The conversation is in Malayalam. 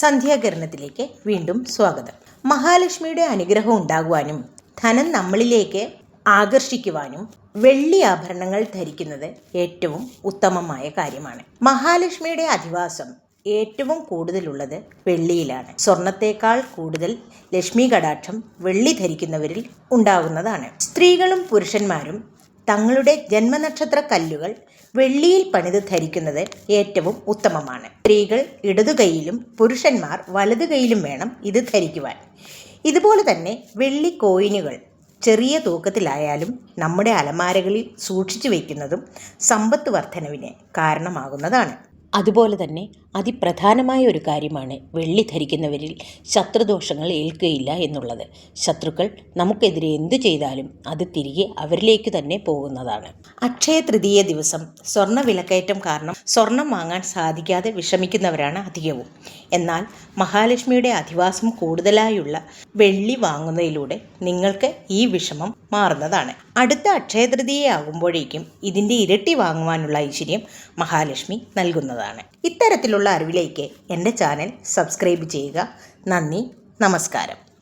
സന്ധ്യാകിരണത്തിലേക്ക് വീണ്ടും സ്വാഗതം. മഹാലക്ഷ്മിയുടെ അനുഗ്രഹം ഉണ്ടാകുവാനും ധനം നമ്മളിലേക്ക് ആകർഷിക്കുവാനും വെള്ളി ആഭരണങ്ങൾ ധരിക്കുന്നത് ഏറ്റവും ഉത്തമമായ കാര്യമാണ്. മഹാലക്ഷ്മിയുടെ അധിവാസം ഏറ്റവും കൂടുതലുള്ളത് വെള്ളിയിലാണ്. സ്വർണത്തേക്കാൾ കൂടുതൽ ലക്ഷ്മി കടാക്ഷം വെള്ളി ധരിക്കുന്നവരിൽ ഉണ്ടാകുന്നതാണ്. സ്ത്രീകളും പുരുഷന്മാരും തങ്ങളുടെ ജന്മനക്ഷത്ര കല്ലുകൾ വെള്ളിയിൽ പണിത് ധരിക്കുന്നത് ഏറ്റവും ഉത്തമമാണ്. സ്ത്രീകൾ ഇടതുകൈയിലും പുരുഷന്മാർ വലതു കൈയിലും വേണം ഇത് ധരിക്കുവാൻ. ഇതുപോലെ തന്നെ വെള്ളി കോയിനുകൾ ചെറിയ തൂക്കത്തിലായാലും നമ്മുടെ അലമാരകളിൽ സൂക്ഷിച്ചു വയ്ക്കുന്നതും സമ്പത്ത് വർധനവിന് കാരണമാകുന്നതാണ്. അതുപോലെ തന്നെ അതിപ്രധാനമായ ഒരു കാര്യമാണ് വെള്ളി ധരിക്കുന്നവരിൽ ശത്രുദോഷങ്ങൾ ഏൽക്കുകയില്ല എന്നുള്ളത്. ശത്രുക്കൾ നമുക്കെതിരെ എന്തു ചെയ്താലും അത് തിരികെ അവരിലേക്ക് തന്നെ പോകുന്നതാണ്. അക്ഷയ തൃതീയ ദിവസം സ്വർണ വിലക്കയറ്റം കാരണം സ്വർണം വാങ്ങാൻ സാധിക്കാതെ വിഷമിക്കുന്നവരാണ് അധികവും. എന്നാൽ മഹാലക്ഷ്മിയുടെ അധിവാസം കൂടുതലായുള്ള വെള്ളി വാങ്ങുന്നതിലൂടെ നിങ്ങൾക്ക് ഈ വിഷമം മാറുന്നതാണ്. അടുത്ത അക്ഷയ തൃതീയ ആകുമ്പോഴേക്കും ഇതിന്റെ ഇരട്ടി വാങ്ങുവാനുള്ള ഐശ്വര്യം മഹാലക്ഷ്മി നൽകുന്നതാണ്. ഇത്തരത്തിലുള്ള അറിവിലേക്ക് എന്റെ ചാനൽ സബ്സ്ക്രൈബ് ചെയ്യുക. നന്ദി നമസ്കാരം.